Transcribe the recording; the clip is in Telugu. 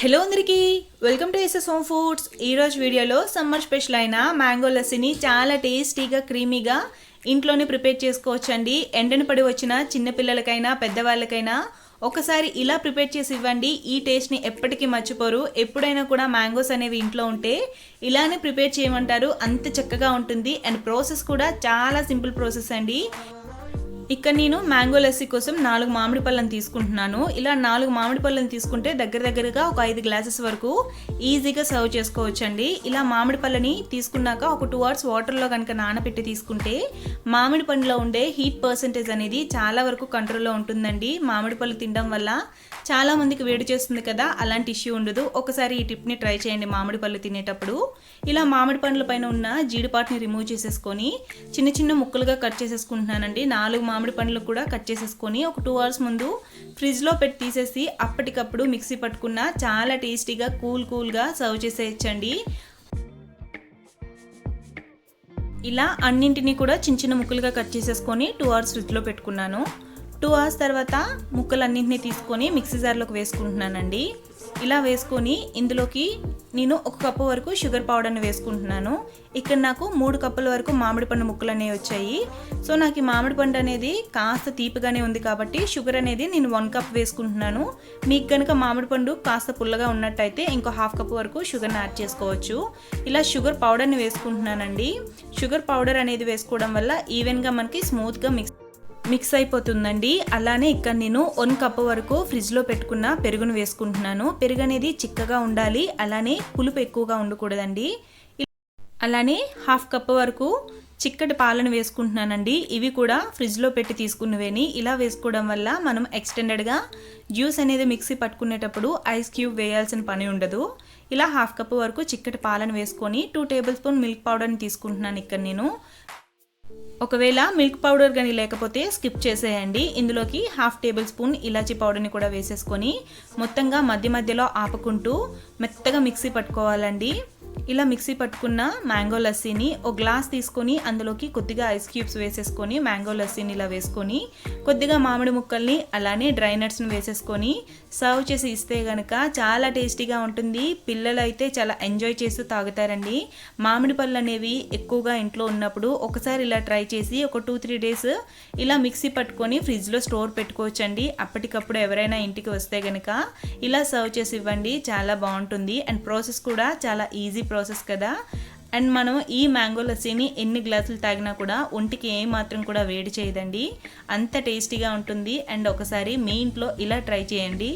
హలో అందరికీ welcome to SS home foods ఈరోజు వీడియోలో సమ్మర్ స్పెషల్ అయిన మ్యాంగో లస్సీని చాలా టేస్టీగా క్రీమీగా ఇంట్లోనే ప్రిపేర్ చేసుకోవచ్చండి. ఎండని పడి వచ్చిన చిన్నపిల్లలకైనా పెద్దవాళ్ళకైనా ఒకసారి ఇలా ప్రిపేర్ చేసి ఇవ్వండి. ఈ టేస్ట్ని ఎప్పటికీ మర్చిపోరు. ఎప్పుడైనా కూడా మ్యాంగోస్ అనేవి ఇంట్లో ఉంటే ఇలానే ప్రిపేర్ చేయమంటారు. అంత చక్కగా ఉంటుంది. అండ్ ప్రాసెస్ కూడా చాలా సింపుల్ ప్రాసెస్ అండి. ఇక్కడ నేను మ్యాంగో లస్సీ కోసం నాలుగు మామిడి పళ్ళని తీసుకుంటున్నాను. ఇలా నాలుగు మామిడి పళ్ళని తీసుకుంటే దగ్గర దగ్గరగా ఒక ఐదు గ్లాసెస్ వరకు ఈజీగా సర్వ్ చేసుకోవచ్చండి. ఇలా మామిడి పళ్ళని తీసుకున్నాక ఒక టూ అవర్స్ వాటర్లో కనుక నానబెట్టి తీసుకుంటే మామిడి పండులో ఉండే హీట్ పర్సంటేజ్ అనేది చాలా వరకు కంట్రోల్లో ఉంటుందండి. మామిడి పళ్ళు తినడం వల్ల చాలా మందికి వేడి చేస్తుంది కదా అలాంటి ఇష్యూ ఉండదు. ఒకసారి ఈ టిప్ని ట్రై చేయండి మామిడి పళ్ళు తినేటప్పుడు. ఇలా మామిడి పండ్ల పైన ఉన్న జీడిపాటిని రిమూవ్ చేసేసుకొని చిన్న చిన్న ముక్కలుగా కట్ చేసేసుకుంటున్నానండి. నాలుగు మామిడి పండ్లు కూడా కట్ చేసేసుకొని ఒక టూ అవర్స్ ముందు ఫ్రిడ్జ్లో పెట్టి తీసేసి అప్పటికప్పుడు మిక్సీ పట్టుకున్న చాలా టేస్టీగా కూల్ కూల్గా సర్వ్ చేసేయచ్చండి. ఇలా అన్నింటినీ కూడా చిన్న చిన్న ముక్కలుగా కట్ చేసేసుకొని టూ అవర్స్ ఫ్రిడ్జ్లో పెట్టుకున్నాను. టూ అవర్స్ తర్వాత ముక్కలన్నింటినీ తీసుకొని మిక్సీ జార్లోకి వేసుకుంటున్నానండి. ఇలా వేసుకొని ఇందులోకి నేను ఒక కప్పు వరకు షుగర్ పౌడర్ని వేసుకుంటున్నాను. ఇక్కడ నాకు మూడు కప్పుల వరకు మామిడి పండు ముక్కలు అనేవి వచ్చాయి. సో నాకు ఈ మామిడి పండు అనేది కాస్త తీపిగానే ఉంది కాబట్టి షుగర్ అనేది నేను వన్ కప్ వేసుకుంటున్నాను. మీకు కనుక మామిడి పండు కాస్త పుల్లగా ఉన్నట్టయితే ఇంకో హాఫ్ కప్ వరకు షుగర్ని యాడ్ చేసుకోవచ్చు. ఇలా షుగర్ పౌడర్ని వేసుకుంటున్నానండి. షుగర్ పౌడర్ అనేది వేసుకోవడం వల్ల ఈవెన్గా మనకి స్మూత్గా మిక్స్ మిక్స్ అయిపోతుందండి. అలానే ఇక్కడ నేను వన్ కప్ వరకు ఫ్రిడ్జ్లో పెట్టుకున్న పెరుగును వేసుకుంటున్నాను. పెరుగు అనేది చిక్కగా ఉండాలి. అలానే పులుపు ఎక్కువగా ఉండకూడదండి. అలానే హాఫ్ కప్ వరకు చిక్కటి పాలను వేసుకుంటున్నానండి. ఇవి కూడా ఫ్రిడ్జ్లో పెట్టి తీసుకున్నవేని. ఇలా వేసుకోవడం వల్ల మనం ఎక్స్టెండెడ్గా జ్యూస్ అనేది మిక్సీ పట్టుకునేటప్పుడు ఐస్ క్యూబ్ వేయాల్సిన పని ఉండదు. ఇలా హాఫ్ కప్ వరకు చిక్కటి పాలను వేసుకొని టూ టేబుల్ స్పూన్ మిల్క్ పౌడర్ని తీసుకుంటున్నాను ఇక్కడ నేను. ఒకవేళ మిల్క్ పౌడర్ కానీ లేకపోతే స్కిప్ చేసేయండి. ఇందులోకి హాఫ్ టేబుల్ స్పూన్ ఇలాచీ పౌడర్ని కూడా వేసేసుకొని మొత్తంగా మధ్య మధ్యలో ఆపుకుంటూ మెత్తగా మిక్సీ పట్టుకోవాలండి. ఇలా మిక్సీ పట్టుకున్న మ్యాంగో లస్సీని ఒక గ్లాస్ తీసుకొని అందులోకి కొద్దిగా ఐస్ క్యూబ్స్ వేసేసుకొని మ్యాంగో లస్సీని ఇలా వేసుకొని కొద్దిగా మామిడి ముక్కల్ని అలానే డ్రై నట్స్ని వేసేసుకొని సర్వ్ చేసి ఇస్తే కనుక చాలా టేస్టీగా ఉంటుంది. పిల్లలు అయితే చాలా ఎంజాయ్ చేస్తూ తాగుతారండి. మామిడి పళ్ళు అనేవి ఎక్కువగా ఇంట్లో ఉన్నప్పుడు ఒకసారి ఇలా ట్రై చేసి ఒక టూ త్రీ డేస్ ఇలా మిక్సీ పట్టుకొని ఫ్రిడ్జ్లో స్టోర్ పెట్టుకోవచ్చండి. అప్పటికప్పుడు ఎవరైనా ఇంటికి వస్తే కనుక ఇలా సర్వ్ చేసి ఇవ్వండి చాలా బాగుంటుంది. అండ్ ప్రాసెస్ కూడా చాలా ఈజీ ప్రాసెస్ కదా. అండ్ మనం ఈ మ్యాంగో లస్సీని ఎన్ని గ్లాసులు తాగినా కూడా ఒంటికి ఏ మాత్రం కూడా వేడి చేయదండి. అంత టేస్టీగా ఉంటుంది. అండ్ ఒకసారి మీ ఇంట్లో ఇలా ట్రై చేయండి.